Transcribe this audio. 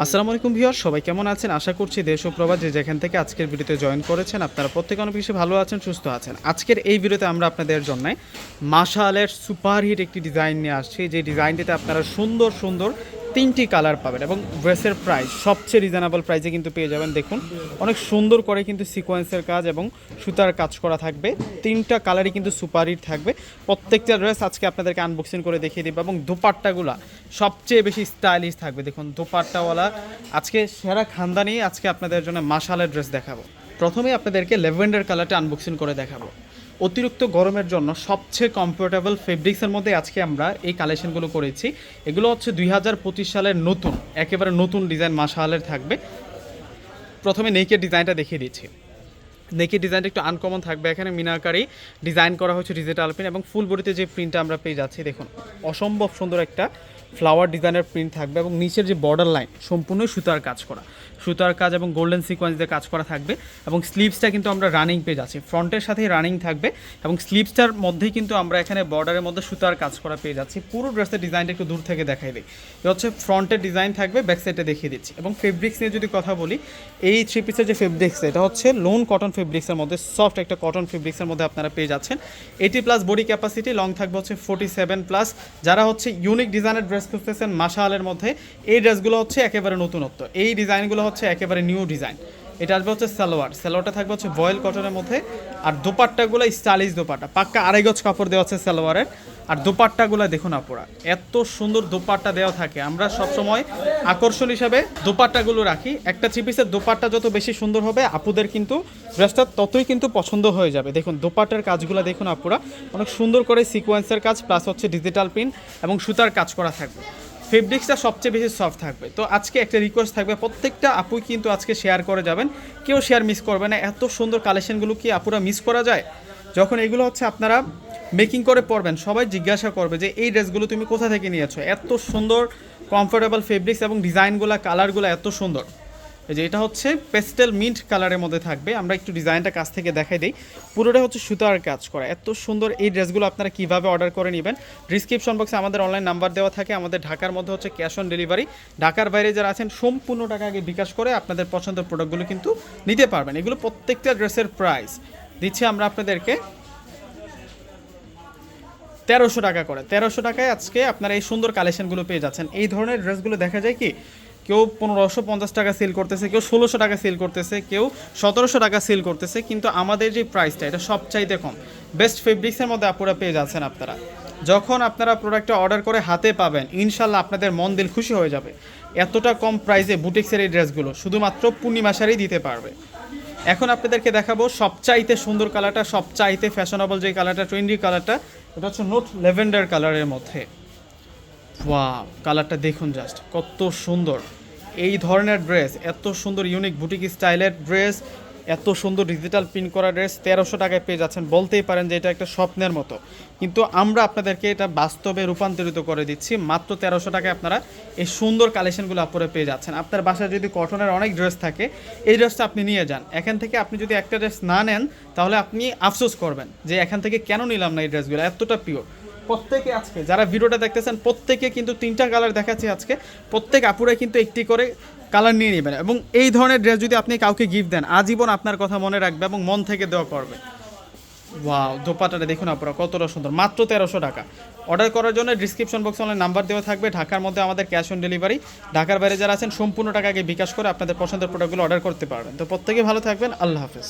আসসালামু আলাইকুম ভিউয়ার সবাই কেমন আছেন? আশা করছি দেশ ও প্রবাদ যে যেখান থেকে আজকের ভিডিওতে জয়েন করেছেন, আপনারা প্রত্যেকে অনেক বেশি ভালো আছেন, সুস্থ আছেন। আজকের এই ভিডিওতে আমরা আপনাদের জন্য মাশালের সুপারহিট একটি ডিজাইন নিয়ে আসছি। যে ডিজাইনটিতে আপনারা সুন্দর সুন্দর তিনটি কালার পাবেন এবং ড্রেসের প্রাইস, সবচেয়ে রিজনেবল প্রাইসে কিন্তু পেয়ে যাবেন। দেখুন, অনেক সুন্দর করে কিন্তু সিকোয়েন্সের কাজ এবং সুতার কাজ করা থাকবে। তিনটা কালারই কিন্তু সুপারহিট থাকবে। প্রত্যেকটা ড্রেস আজকে আপনাদেরকে আনবক্সিং করে দেখিয়ে দেবো এবং দোপাট্টাগুলা সবচেয়ে বেশি স্টাইলিশ থাকবে। দেখুন, দোপাট্টাওয়ালা, আজকে সেরা খানদানি, আজকে আপনাদের জন্য মাশালের ড্রেস দেখাবো। প্রথমে আপনাদেরকে লেভেন্ডার কালারটা আনবক্সিং করে দেখাবো। অতিরিক্ত গরমের জন্য সবচেয়ে কমফোর্টেবল ফেব্রিক্সের মধ্যে আজকে আমরা এই কালেকশনগুলো করেছি। এগুলো হচ্ছে দুই হাজার পঁচিশ সালের নতুন, একেবারে নতুন ডিজাইন মাশালের থাকবে। প্রথমে নেকের ডিজাইনটা দেখিয়ে দিচ্ছি। নেকের ডিজাইনটা একটু আনকমন থাকবে। এখানে মিনাকারি ডিজাইন করা হচ্ছে ডিজিটাল প্রিন্ট এবং ফুল বডিতে যে প্রিন্টটা আমরা পেয়ে যাচ্ছি, দেখুন, অসম্ভব সুন্দর একটা ফ্লাওয়ার ডিজাইনের প্রিন্ট থাকবে এবং নিচের যে বর্ডার লাইন সম্পূর্ণ সুতার কাজ করা। সুতার কাজ এবং গোল্ডেন সিকোয়েন্স দিয়ে কাজ করা থাকবে এবং স্লিভসটা কিন্তু আমরা রানিং পেয়ে যাচ্ছি। ফ্রন্টের সাথেই রানিং থাকবে এবং স্লিভসটার মধ্যেই কিন্তু আমরা এখানে বর্ডারের মধ্যে সুতার কাজ করা পেয়ে যাচ্ছি। পুরো ড্রেসের ডিজাইনটা একটু দূর থেকে দেখাই দিই। এটা হচ্ছে ফ্রন্টের ডিজাইন থাকবে ব্যাক সাইডে দেখিয়ে দিচ্ছি। এবং ফেব্রিক্স নিয়ে যদি কথা বলি, এই থ্রি পিসের যে ফেব্রিক্স এটা হচ্ছে লোন কটন ফেব্রিক্সের মধ্যে সফট একটা কটন ফেব্রিক্সের মধ্যে আপনারা পেয়ে যাচ্ছেন। Eighty plus body capacity long থাকবে হচ্ছে ফোর্টি প্লাস যারা হচ্ছে ইউনিক ডিজাইনের ড্রেস খুঁজতেছেন মাসালের মধ্যে, এই ড্রেসগুলো হচ্ছে একেবারে নতুনত্ব। এই ডিজাইনগুলো হচ্ছে একেবারে নিউ ডিজাইন এটা আসবে হচ্ছে সালোয়ার। সালোয়ারটা থাকবে হচ্ছে বয়েল কটনের মধ্যে। আর দোপাট্টাগুলো স্টাইলিশ দোপাট্টা। পাক্কা আড়াই গজ কাপড় দেওয়া হচ্ছে সালোয়ারের। আর দোপাট্টাগুলো দেখুন আপুরা, এত সুন্দর দোপাট্টা দেওয়া থাকে। আমরা সবসময় আকর্ষণ হিসাবে দোপাট্টাগুলো রাখি। একটা থ্রি পিসের দোপাট্টা যত বেশি সুন্দর হবে, আপুদের কিন্তু ড্রেসটা ততই কিন্তু পছন্দ হয়ে যাবে। দেখুন, দোপাট্টার কাজগুলো দেখুন আপুরা, অনেক সুন্দর করে সিকোয়েন্সের কাজ প্লাস হচ্ছে ডিজিটাল প্রিন্ট এবং সুতার কাজ করা থাকবে। ফেব্রিক্সটা সবচেয়ে বেশি সফট থাকবে। তো আজকে একটা রিকোয়েস্ট থাকবে, প্রত্যেকটা আপুই কিন্তু আজকে শেয়ার করে যাবেন। কেউ শেয়ার মিস করবে না। এত সুন্দর কালেকশনগুলো কি আপুরা মিস করা যায়? যখন এগুলো হচ্ছে আপনারা মেকিং করে পড়বেন সবাই জিজ্ঞাসা করবে যে, এই ড্রেসগুলো তুমি কোথা থেকে নিয়েছো? এত সুন্দর কমফোর্টেবল ফেব্রিক্স এবং ডিজাইনগুলো কালারগুলো এত সুন্দর। এই যে এটা হচ্ছে পেস্টেল মিন্ট কালারের মধ্যে থাকবে। আমরা একটু ডিজাইনটা কাছ থেকে দেখাই দিই। পুরোটা হচ্ছে সুতার কাজ করা। এত সুন্দর এই ড্রেসগুলো আপনারা কীভাবে অর্ডার করে নেবেন? ডিসক্রিপশন বক্সে আমাদের অনলাইন নাম্বার দেওয়া থাকে। আমাদের ঢাকার মধ্যে হচ্ছে ক্যাশ অন ডেলিভারি ঢাকার বাইরে যারা আছেন, সম্পূর্ণ টাকা আগে বিকাশ করে আপনাদের পছন্দের প্রোডাক্টগুলো কিন্তু নিতে পারবেন। এগুলো প্রত্যেকটা ড্রেসের প্রাইস দিচ্ছি আমরা আপনাদেরকে তেরোশো টাকা করে। তেরোশো টাকায় আজকে আপনারা এই সুন্দর কালেকশনগুলো পেয়ে যাচ্ছেন। এই ধরনের ড্রেসগুলো দেখা যায় কি, কেউ পনেরোশো পঞ্চাশ টাকা সেল করতেছে, কেউ ষোলোশো টাকা সেল করতেছে, কেউ সতেরোশো টাকা সেল করতেছে, কিন্তু আমাদের যে প্রাইসটা এটা সবচাইতে কম। বেস্ট ফেব্রিক্সের মধ্যে আপুরা পেয়ে যাচ্ছেন আপনারা। যখন আপনারা প্রোডাক্টটা অর্ডার করে হাতে পাবেন, ইনশাল্লাহ আপনাদের মন দিল খুশি হয়ে যাবে। এতটা কম প্রাইসে বুটিক্সের এই ড্রেসগুলো শুধুমাত্র পূর্ণিমাসারই দিতে পারবে। এখন আপনাদেরকে দেখাবো সবচাইতে সুন্দর কালারটা, সবচাইতে ফ্যাশনেবল যে কালারটা ট্রেন্ডি কালারটা, এটা হচ্ছে নোট লেভেন্ডার কালারের মধ্যে। ওয়া কালারটা দেখুন জাস্ট কত সুন্দর। এই ধরনের ড্রেস এত সুন্দর ইউনিক বুটিক স্টাইলের ড্রেস এত সুন্দর ডিজিটাল প্রিন্ট করা ড্রেস তেরোশো টাকায় পেয়ে যাচ্ছেন। বলতেই পারেন যে এটা একটা স্বপ্নের মতো। কিন্তু আমরা আপনাদেরকে এটা বাস্তবে রূপান্তরিত করে দিচ্ছি। মাত্র তেরোশো টাকায় আপনারা এই সুন্দর কালেকশনগুলো আপনারা পেয়ে যাচ্ছেন। আপনার বাসায় যদি কটনের অনেক ড্রেস থাকে, এই ড্রেসটা আপনি নিয়ে যান। এখান থেকে আপনি যদি একটা ড্রেস না নেন, তাহলে আপনি আফসোস করবেন যে এখান থেকে কেন নিলাম না এই ড্রেসগুলো এতটা পিওর প্রত্যেকে আজকে, যারা ভিডিওটা দেখতেছেন, প্রত্যেকে কিন্তু তিনটা কালার দেখাচ্ছি আজকে। প্রত্যেক আপুরা কিন্তু একটি করে কালার নিয়ে নেবেন এবং এই ধরনের ড্রেস যদি আপনি কাউকে গিফট দেন, আজীবন আপনার কথা মনে রাখবে এবং মন থেকে দেওয়া করবে ওয়াও দোপাটাটা দেখুন আপনারা কতটা সুন্দর। মাত্র তেরোশো টাকা। অর্ডার করার জন্য ডিসক্রিপশন বক্সে অনলাইন নাম্বার দেওয়া থাকবে। ঢাকার মধ্যে আমাদের ক্যাশ অন ডেলিভারি ঢাকার বাইরে যারা আছেন, সম্পূর্ণ টাকাকে বিকাশ করে আপনাদের পছন্দের প্রোডাক্টগুলো অর্ডার করতে পারবেন। তো প্রত্যেকে ভালো থাকবেন। আল্লাহ হাফেজ।